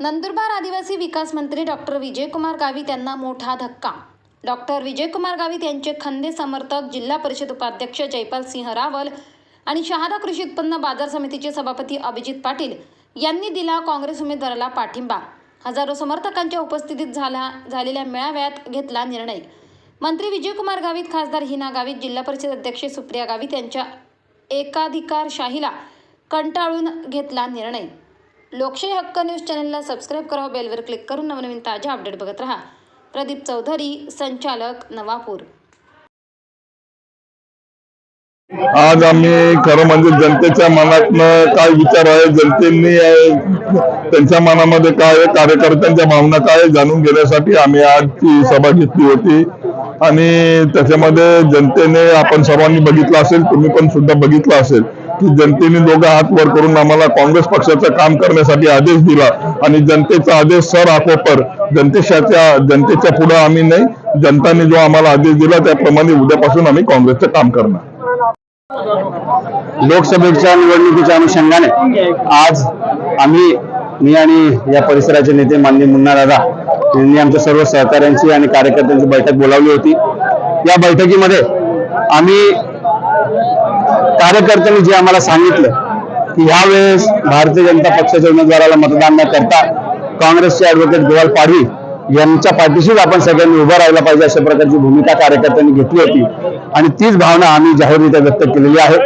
नंदुरबार आदिवासी विकास मंत्री डॉक्टर विजयकुमार गावित यांना मोठा धक्का. डॉक्टर विजयकुमार गावित यांचे खंदे समर्थक जिल्हा परिषद उपाध्यक्ष जयपाल सिंह रावल आणि शहादा कृषी उत्पन्न बाजार समितीचे सभापती अभिजित पाटील यांनी दिला काँग्रेस उमेदवाराला पाठिंबा. हजारो समर्थकांच्या उपस्थितीत झाला झालेल्या मेळाव्यात घेतला निर्णय. मंत्री विजयकुमार गावित खासदार हिना गावित जिल्हा परिषद अध्यक्ष सुप्रिया गावित यांच्या एकाधिकारशाहीला कंटाळून घेतला निर्णय. लोकशाही हक्क न्यूज चॅनलला सबस्क्राईब करा बेलवर क्लिक करून नवनवीन ताज्या अपडेट बघत राहा. प्रदीप चौधरी संचालक नवापूर. आज आम्ही खरं म्हणजे जनतेच्या मनातनं काय विचार आहे जनतेने त्यांच्या मनामध्ये काय आहे कार्यकर्त्यांच्या भावना काय जाणून घेण्यासाठी आम्ही आज ती सभा घेतली होती. आणि त्याच्यामध्ये जनतेने आपण सर्वांनी बघितलं असेल तुम्ही पण सुद्धा बघितलं असेल. की जनतेने दोघं हात वर करून आम्हाला काँग्रेस पक्षाचं काम करण्यासाठी आदेश दिला आणि जनतेचा आदेश सर आकोपर जनतेच्या जनतेच्या पुढे आम्ही नाही जनताने जो आम्हाला आदेश दिला त्याप्रमाणे उद्यापासून आम्ही काँग्रेसचं काम करणार. लोकसभेच्या निवडणुकीच्या अनुषंगाने आज आम्ही मी आणि या परिसराचे नेते मान्य मुन्ना दादा यांनी आमच्या सर्व सहकाऱ्यांची आणि कार्यकर्त्यांची बैठक बोलावली होती. या बैठकीमध्ये आम्ही कार्यकर्त्यांनी जे आम्हाला सांगितलं की ह्यावेळेस भारतीय जनता पक्षाच्या उमेदवाराला मतदान न करता काँग्रेसचे ॲडव्होकेट गोवाल पाडवी यांच्या पाठीशीच आपण सगळ्यांनी उभं राहिला पाहिजे अशा प्रकारची भूमिका कार्यकर्त्यांनी घेतली होती. आणि तीच भावना आम्ही जाहीररित्या व्यक्त केलेली आहे.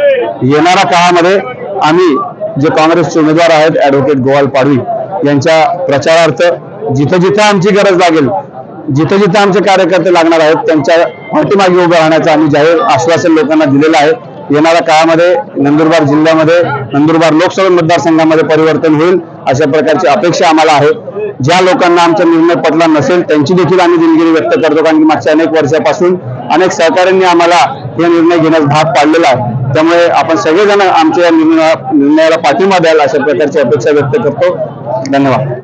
येणाऱ्या काळामध्ये आम्ही जे काँग्रेसचे उमेदवार आहेत ॲडव्होकेट गोवाल पाडवी यांच्या प्रचारार्थ जिथं जिथं आमची गरज लागेल जिथं जिथं आमचे कार्यकर्ते लागणार आहेत त्यांच्या पाठीमागे उभं राहण्याचं आम्ही जाहीर आश्वासन लोकांना दिलेलं आहे. येणाऱ्या काळामध्ये नंदुरबार जिल्ह्यामध्ये नंदुरबार लोकसभा मतदारसंघामध्ये परिवर्तन होईल अशा प्रकारची अपेक्षा आम्हाला आहे. ज्या लोकांना आमचा निर्णय पटला नसेल त्यांची देखील आम्ही दिलगिरी व्यक्त करतो कारण की मागच्या अनेक वर्षापासून अनेक सहकाऱ्यांनी आम्हाला हे निर्णय घेण्यास भाग पाडलेला आहे. त्यामुळे आपण सगळेजण आमच्या या निर्णया निर्णयाला पाठिंबा द्याल अशा प्रकारची अपेक्षा व्यक्त करतो. धन्यवाद.